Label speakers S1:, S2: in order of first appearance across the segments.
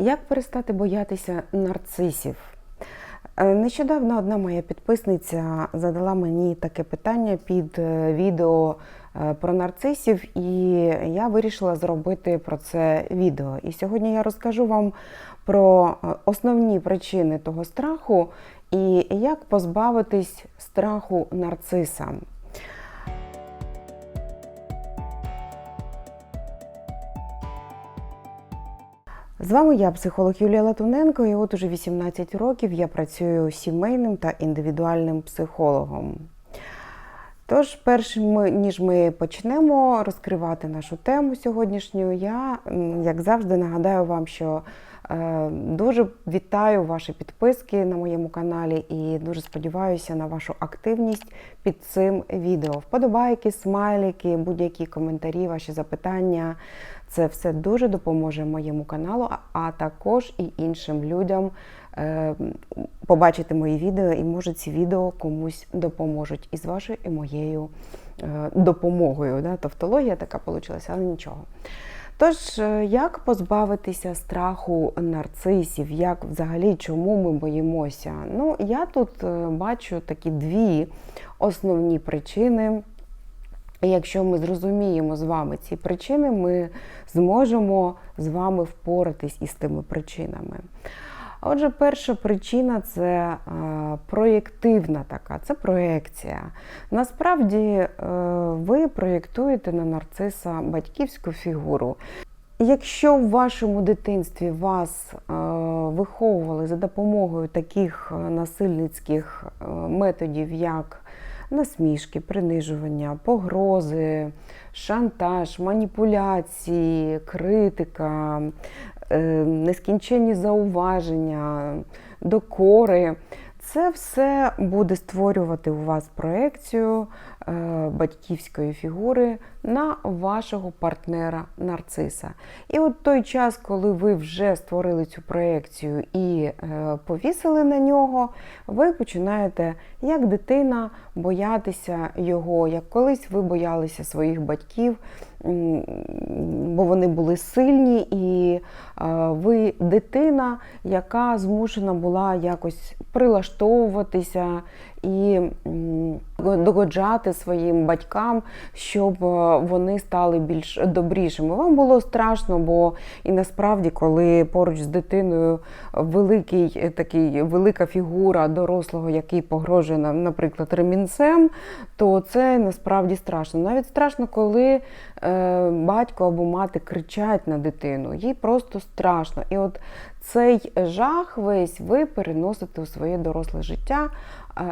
S1: Як перестати боятися нарцисів? Е, Нещодавно одна моя підписниця задала мені таке питання під е, відео е, про нарцисів, і я вирішила зробити про це відео. І сьогодні я розкажу вам про основні причини того страху і як позбавитись страху нарциса. З вами я, психолог Юлія Латуненко, і от уже 18 років я працюю сімейним та індивідуальним психологом. Тож, перш ніж ми почнемо розкривати нашу тему сьогоднішню, я, як завжди, нагадаю вам, що е, дуже вітаю ваші підписки на моєму каналі і дуже сподіваюся на вашу активність під цим відео. Вподобайки, смайлики, будь-які коментарі, ваші запитання. Це все дуже допоможе моєму каналу, а- також і іншим людям е, побачити мої відео, і може ці відео комусь допоможуть із вашою і моєю е, допомогою. Да? Тавтологія така вийшла, але нічого. Тож, е, як позбавитися страху нарцисів, як взагалі чому ми боїмося? Ну, я тут бачу такі дві основні причини. І якщо ми зрозуміємо з вами ці причини, ми зможемо з вами впоратись із тими причинами. Отже, перша причина це е, проєктивна така, це проекція. Насправді е, ви проєктуєте на нарциса батьківську фігуру. Якщо в вашому дитинстві вас е, виховували за допомогою таких насильницьких методів, як насмішки, принижування, погрози, шантаж, маніпуляції, критика, е, нескінченні зауваження, докори. Це все буде створювати у вас проекцію батьківської фігури на вашого партнера нарциса. І от той час, коли ви вже створили цю проекцію і е, повісили на нього, ви починаєте, як дитина, боятися його, як колись ви боялися своїх батьків, бо вони були сильні, і е, ви дитина, яка змушена була якось прилаштовуватися і догоджати своїм батькам, щоб е, вони стали більш добрішими. Вам було страшно, бо і насправді, коли поруч з дитиною великий е, такий велика фігура дорослого, який погрожує нам, наприклад, ремінцем, то це насправді страшно. Навіть страшно, коли е, батько або мати кричать на дитину, їй просто страшно. І от цей жах весь ви переносите у своє доросле життя.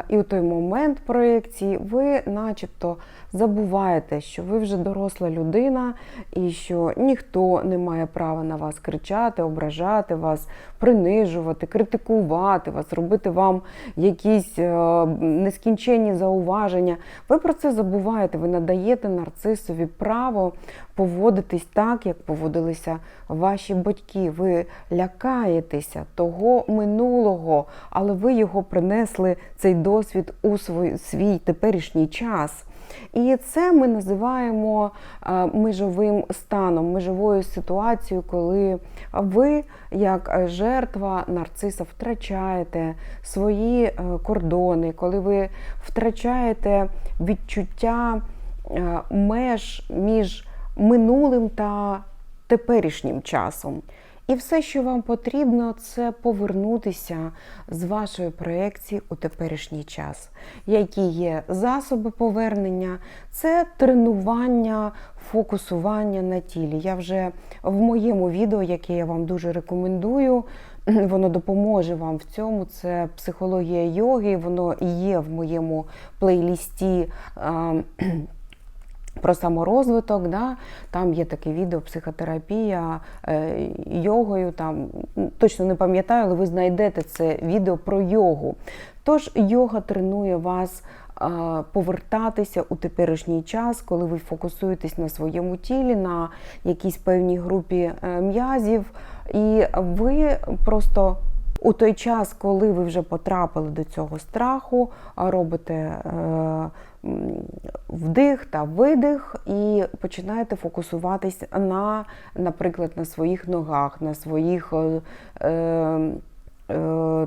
S1: І у той момент проєкції ви начебто забуваєте, що ви вже доросла людина і що ніхто не має права на вас кричати, ображати вас, принижувати, критикувати вас, робити вам якісь е, нескінченні зауваження. Ви про це забуваєте, ви надаєте нарцисові право поводитись так, як поводилися ваші батьки. Ви лякаєтеся того минулого, але ви його принесли цей досвід у свій, свій теперішній час. І це ми називаємо е, межовим станом, межовою ситуацією, коли ви, як жертва нарциса, втрачаєте свої е, кордони, коли ви втрачаєте відчуття е, меж між минулим та теперішнім часом. І все, що вам потрібно, це повернутися з вашої проекції у теперішній час. Які є засоби повернення, це тренування, фокусування на тілі. Я вже в моєму відео, яке я вам дуже рекомендую, воно допоможе вам в цьому. Це психологія йоги, воно є в моєму плейлісті. про саморозвиток, да? там є таке відео психотерапія е, йогою. Там точно не пам'ятаю, але ви знайдете це відео про йогу. Тож йога тренує вас повертатися у теперішній час, коли ви фокусуєтесь на своєму тілі, на якійсь певній групі е, м'язів, і ви просто у той час, коли ви вже потрапили до цього страху, робите е, вдих та видих, і починаєте фокусуватись на, наприклад, на своїх ногах, на своїх. е, е,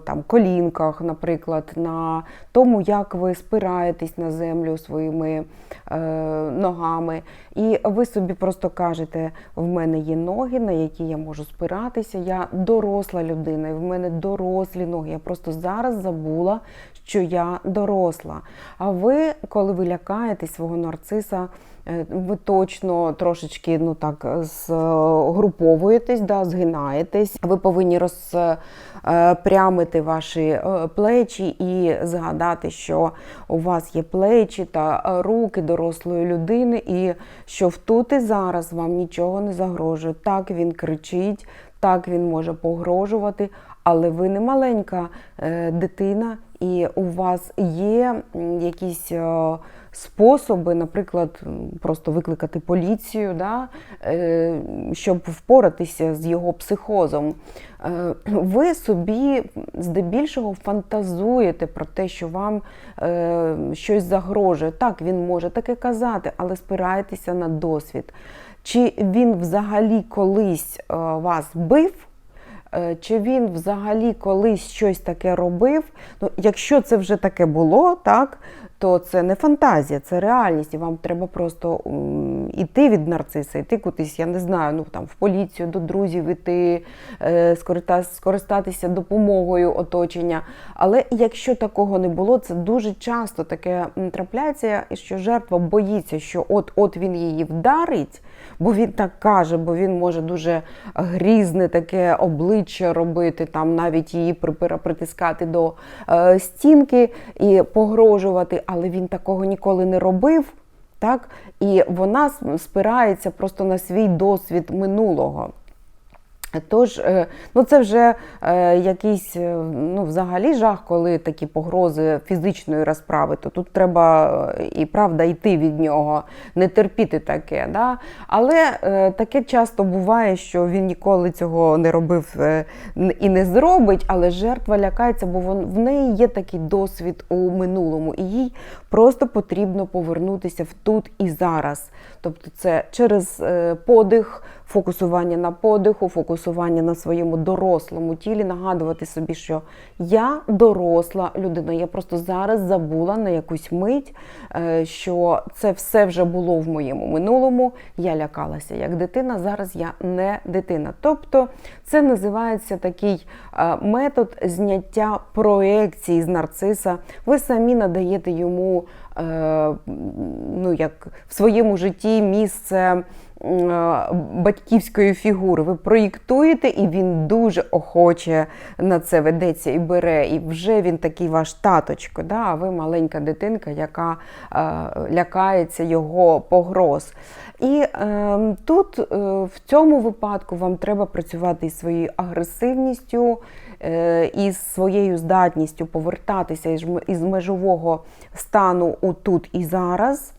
S1: Там колінках, наприклад, на тому, як ви спираєтесь на землю своїми е, ногами. І ви собі просто кажете: в мене є ноги, на які я можу спиратися. Я доросла людина, і в мене дорослі ноги. Я просто зараз забула, що я доросла. А ви, коли ви лякаєтесь свого нарциса, е, ви точно трошечки ну так згруповуєтесь, да, згинаєтесь. Ви повинні розпрямити ваші е, плечі і згадати, що у вас є плечі та е, руки дорослої людини, і що тут і зараз вам нічого не загрожує. Так він кричить, так він може погрожувати, але ви не маленька е, дитина, і у вас є якісь способи, наприклад, просто викликати поліцію, да, е, щоб впоратися з його психозом. Е, Ви собі здебільшого фантазуєте про те, що вам е, щось загрожує. Так, він може таке казати, але спираєтеся на досвід. Чи він взагалі колись вас бив? Е, Чи він взагалі колись щось таке робив? Ну, якщо це вже таке було, так, то це не фантазія, це реальність. І вам треба просто м, іти від нарциса, іти кудись, я не знаю, ну там в поліцію, до друзів іти, е, скористатися допомогою оточення. Але якщо такого не було, це дуже часто таке трапляється, що жертва боїться, що от-от він її вдарить, бо він так каже, бо він може дуже грізне таке обличчя робити, там навіть її притискати до е, стінки і погрожувати, але він такого ніколи не робив. Так? І вона спирається просто на свій досвід минулого. Тож, е, ну це вже е, якийсь е, ну, взагалі жах, коли такі погрози фізичної розправи, то тут треба і правда йти від нього, не терпіти таке. Да? Але таке часто буває, що він ніколи цього не робив і не зробить, але жертва лякається, бо в неї є такий досвід у минулому, і їй просто потрібно повернутися в тут і зараз. Тобто це через подих, фокусування на подиху, фокусування на своєму дорослому тілі, нагадувати собі, що я доросла людина. Я просто зараз забула на якусь мить, е, що це все вже було в моєму минулому. Я лякалася як дитина. Зараз я не дитина. Тобто це називається такий е, метод зняття проекції з нарциса. Ви самі надаєте йому е, ну, як в своєму житті місце батьківської фігури. Ви проєктуєте, і він дуже охоче на це ведеться і бере. І вже він такий ваш таточко. Да? А ви маленька дитинка, яка е, лякається його погроз. І е, тут е, в цьому випадку вам треба працювати із своєю агресивністю, е, із своєю здатністю повертатися із межового стану у тут і зараз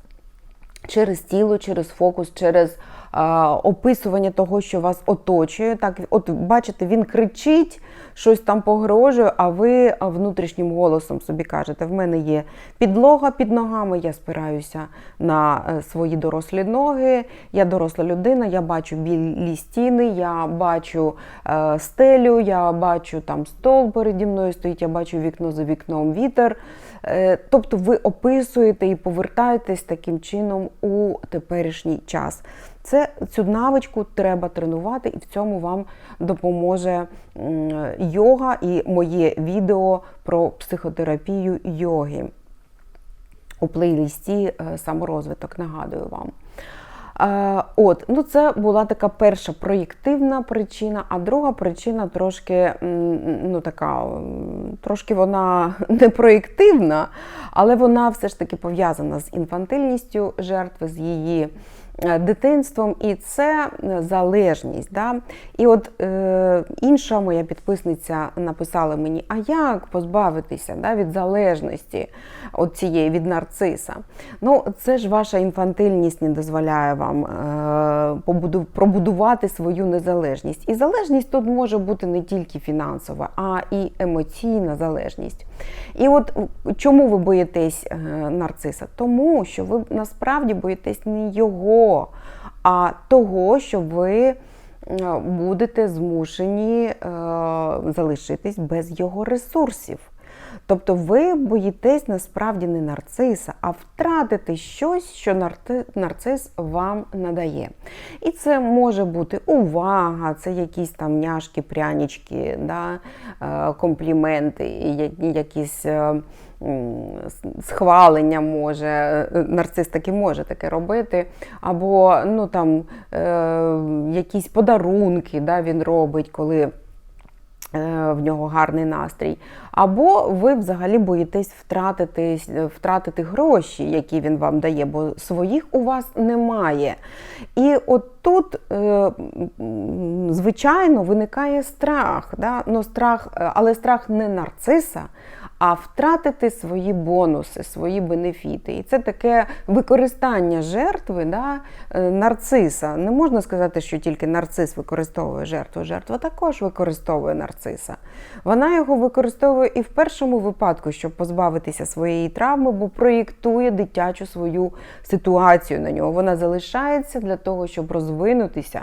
S1: через тіло, через фокус, через а, описування того, що вас оточує. Так, от бачите, він кричить, щось там погрожує, а ви внутрішнім голосом собі кажете: в мене є підлога під ногами, я спираюся на е, свої дорослі ноги, я доросла людина, я бачу білі стіни, я бачу е, стелю, я бачу там стол переді мною стоїть, я бачу вікно за вікном вітер. Е, Тобто ви описуєте і повертаєтесь таким чином у теперішній час. Це цю навичку треба тренувати, і в цьому вам допоможе йога і моє відео про психотерапію йоги у плейлісті е, саморозвиток. Нагадую вам. От, ну це була така перша проєктивна причина, а друга причина трошки, ну така, трошки вона не проєктивна, але вона все ж таки пов'язана з інфантильністю жертви, з її дитинством, і це е, залежність. Да? І от е, інша моя підписниця написала мені: а як позбавитися да, від залежності от цієї від нарциса? Ну, це ж ваша інфантильність не дозволяє вам е, пробудувати свою незалежність. І залежність тут може бути не тільки фінансова, а і емоційна залежність. І от чому ви боїтесь е, нарциса? Тому що ви насправді боїтесь не його, а того, що ви е, будете змушені е, залишитись без його ресурсів. Тобто ви боїтесь насправді не нарциса, а втратити щось, що нарцис вам надає. І це може бути увага, це якісь там няшки, прянички, да, е, компліменти, якісь. е, Схвалення може, е, нарцис таки може таке робити, або ну, там, е, якісь подарунки да, він робить, коли в нього гарний настрій. Або ви взагалі боїтесь втратити, втратити гроші, які він вам дає, бо своїх у вас немає. І от тут, е, звичайно, виникає страх. Да? Ну, страх е, але страх не нарциса. А втратити свої бонуси, свої бенефіти. І це таке використання жертви да, е, нарциса. Не можна сказати, що тільки нарцис використовує жертву. Жертва також використовує нарциса. Вона його використовує і в першому випадку, щоб позбавитися своєї травми, бо проєктує дитячу свою ситуацію на нього. Вона залишається для того, щоб розвинутися,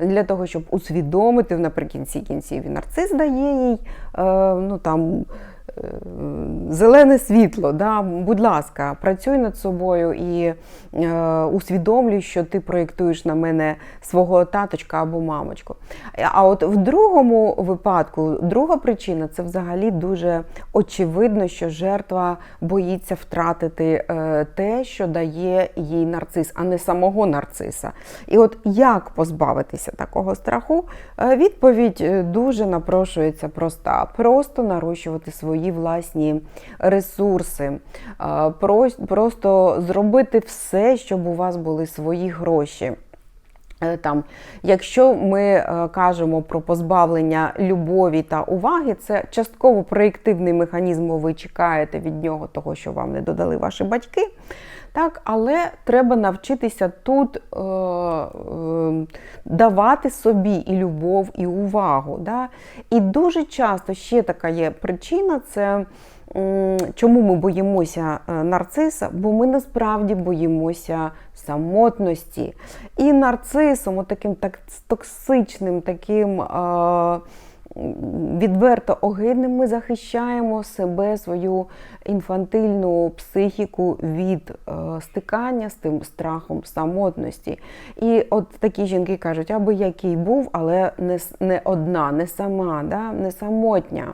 S1: для того, щоб усвідомити наприкінці кінців. І нарцис дає їй е, ну, там, зелене світло. Да? Будь ласка, працюй над собою і е, усвідомлюй, що ти проєктуєш на мене свого таточка або мамочку. А от в другому випадку, друга причина це взагалі дуже очевидно, що жертва боїться втратити е, те, що дає їй нарцис, а не самого нарциса. І от як позбавитися такого страху? Е, Відповідь е, дуже напрошується проста: просто нарощувати свої власні ресурси, Е, просто зробити все, щоб у вас були свої гроші. Е, Там, якщо ми е, кажемо про позбавлення любові та уваги, це частково проєктивний механізм, бо ви чекаєте від нього того, що вам не додали ваші батьки. Так, але треба навчитися тут е, е, давати собі і любов, і увагу. Да? І дуже часто ще така є причина це. Чому ми боїмося е, нарциса? Бо ми насправді боїмося самотності. І нарцисом, отаким так токсичним, таким е, відверто огидним, ми захищаємо себе, свою інфантильну психіку від е, стикання з тим страхом самотності. І от такі жінки кажуть, аби який був, але не, не одна, не сама, да? не самотня,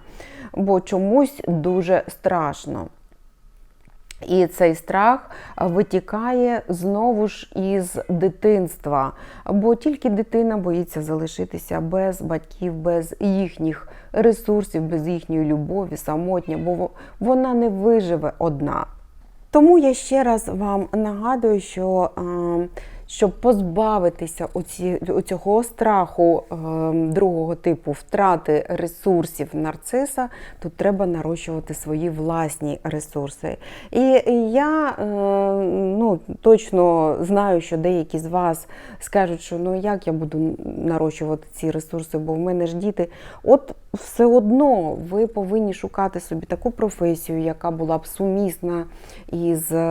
S1: бо чомусь дуже страшно. І цей страх витікає знову ж із дитинства, бо тільки дитина боїться залишитися без батьків, без їхніх ресурсів, без їхньої любові, самотня, бо вона не виживе одна. Тому я ще раз вам нагадую, що е, щоб позбавитися цього страху е, другого типу втрати ресурсів нарциса, тут треба нарощувати свої власні ресурси. І я е, ну, точно знаю, що деякі з вас скажуть, що ну як я буду нарощувати ці ресурси, бо в мене ж діти. От все одно ви повинні шукати собі таку професію, яка була б сумісна із е,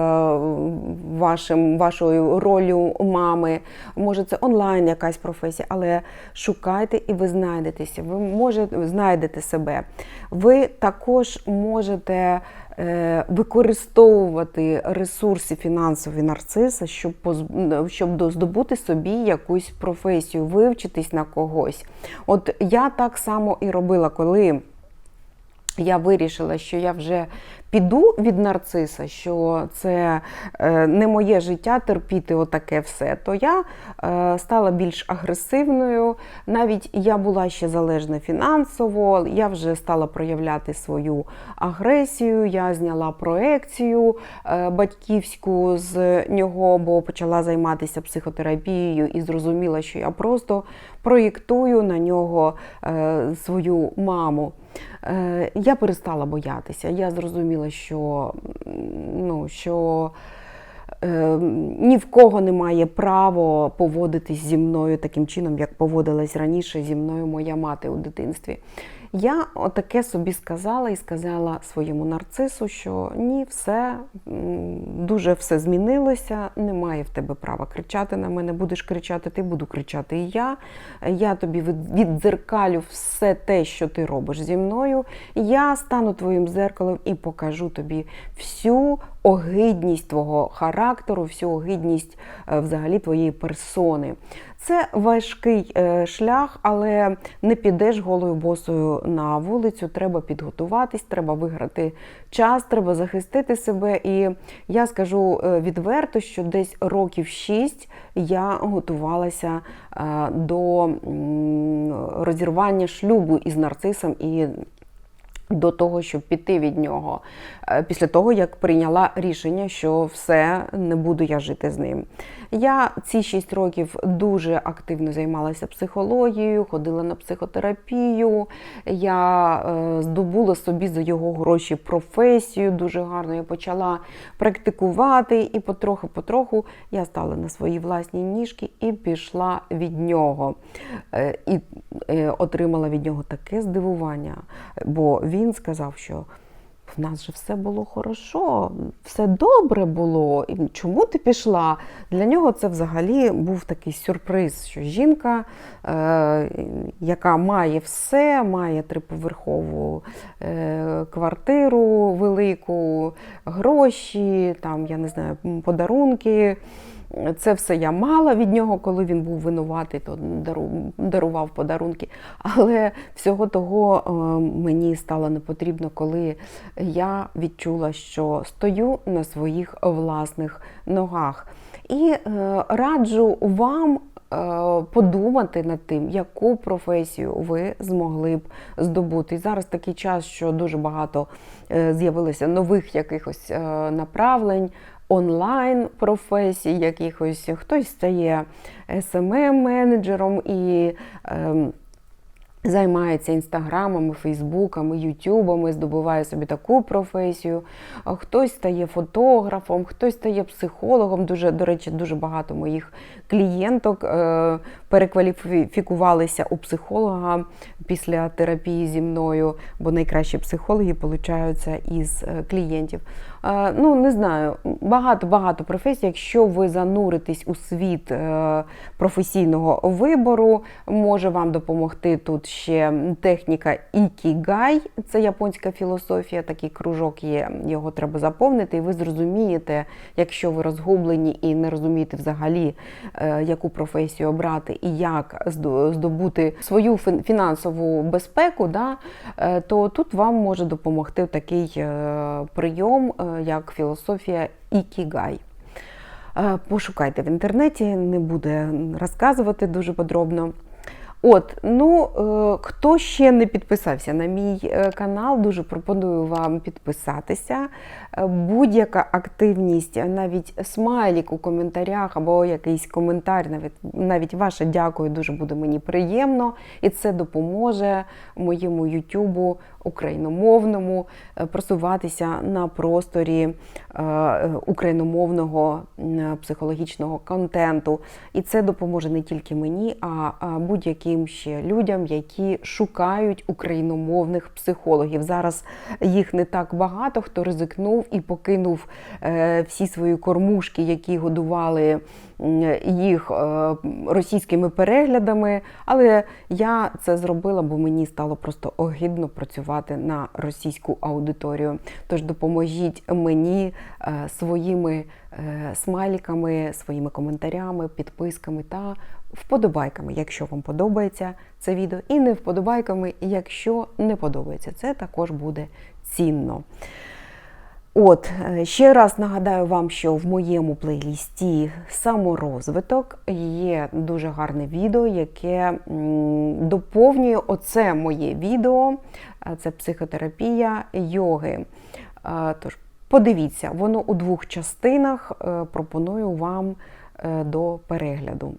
S1: вашим, вашою ролью мами. Може, це онлайн якась професія, але шукайте і ви знайдетеся. Ви можете знайдете себе. Ви також можете е, використовувати ресурси фінансові нарциса, щоб щоб до- здобути собі якусь професію, вивчитись на когось. От я так само і робила, коли я вирішила, що я вже піду від нарциса, що це е, не моє життя терпіти отаке все, то я е, стала більш агресивною. Навіть я була ще залежна фінансово, я вже стала проявляти свою агресію, я зняла проекцію е, батьківську з нього, бо почала займатися психотерапією і зрозуміла, що я просто проєктую на нього свою маму. Е, Я перестала боятися. Я зрозуміла, що, ну, що е, ні в кого немає права поводитись зі мною таким чином, як поводилась раніше зі мною моя мати у дитинстві. Я отаке собі сказала і сказала своєму нарцису, що ні, все дуже все змінилося, немає в тебе права кричати на мене. Будеш кричати, ти буду кричати і я. Я тобі від- віддзеркалю все те, що ти робиш зі мною. Я стану твоїм зеркалом і покажу тобі всю огидність твого характеру, всю огидність е, взагалі твоєї персони. Це важкий е, шлях, але не підеш голою босою на вулицю. Треба підготуватись, треба виграти час, треба захистити себе. І я скажу е, відверто, що десь років шість я готувалася до розірвання шлюбу із нарцисом і до того, щоб піти від нього, Е, після того, як прийняла рішення, що все, не буду я жити з ним. Я ці 6 років дуже активно займалася психологією, ходила на психотерапію. Я е, здобула собі за його гроші професію дуже гарно. Я почала практикувати, і потроху-потроху я стала на свої власні ніжки і пішла від нього. Е, І е, отримала від нього таке здивування, бо він сказав, що в нас же все було хорошо, все добре було. І чому ти пішла? Для нього це взагалі був такий сюрприз, що жінка, е, яка має все, має триповерхову е, квартиру велику, гроші, там, я не знаю, подарунки. Це все я мала від нього, коли він був винуватий, то дарував подарунки. Але всього того е, мені стало не потрібно, коли я відчула, що стою на своїх власних ногах. І е, раджу вам. е, Подумати над тим, яку професію ви змогли б здобути. Зараз такий час, що дуже багато з'явилося нових якихось направлень, онлайн професій, якихось хтось стає SMM-менеджером і. ем, Займається інстаграмами, фейсбуками, ютубами, здобуває собі таку професію. Хтось стає фотографом, хтось стає психологом. Дуже, до речі, дуже багато моїх клієнток е, перекваліфікувалися у психолога після терапії зі мною, бо найкращі психологи получаються із е, клієнтів. Е, ну, не знаю, багато-багато професій. Якщо ви зануритесь у світ е, професійного вибору, може вам допомогти тут ще техніка ікігай, це японська філософія, такий кружок є, його треба заповнити, і ви зрозумієте, якщо ви розгублені і не розумієте взагалі, е, яку професію обрати і як здо- здобути свою фін- фінансову безпеку, да, то тут вам може допомогти такий прийом, як філософія ікігай. Е, Пошукайте в інтернеті, не буде розказувати дуже подробно. От, ну е, хто ще не підписався на мій е, канал, дуже пропоную вам підписатися. Е, Будь-яка активність, навіть смайлік у коментарях або якийсь коментар, навіть навіть ваше дякую, дуже буде мені приємно, і це допоможе моєму Ютубу україномовному просуватися на просторі україномовного психологічного контенту. І це допоможе не тільки мені, а а будь-яким ще людям, які шукають україномовних психологів. Зараз їх не так багато, хто ризикнув і покинув е, всі свої кормушки, які годували їх е, російськими переглядами. Але я це зробила, бо мені стало просто огидно працювати на російську аудиторію. Тож допоможіть мені е, своїми е, смайліками, своїми коментарями, підписками та вподобайками, якщо вам подобається це відео, і не вподобайками, якщо не подобається. Це також буде цінно. От, е, ще раз нагадаю вам, що в моєму плейлісті саморозвиток є дуже гарне відео, яке доповнює оце моє відео. Е, Це психотерапія йоги. Е, Тож подивіться, воно у двох частинах. Пропоную вам до перегляду.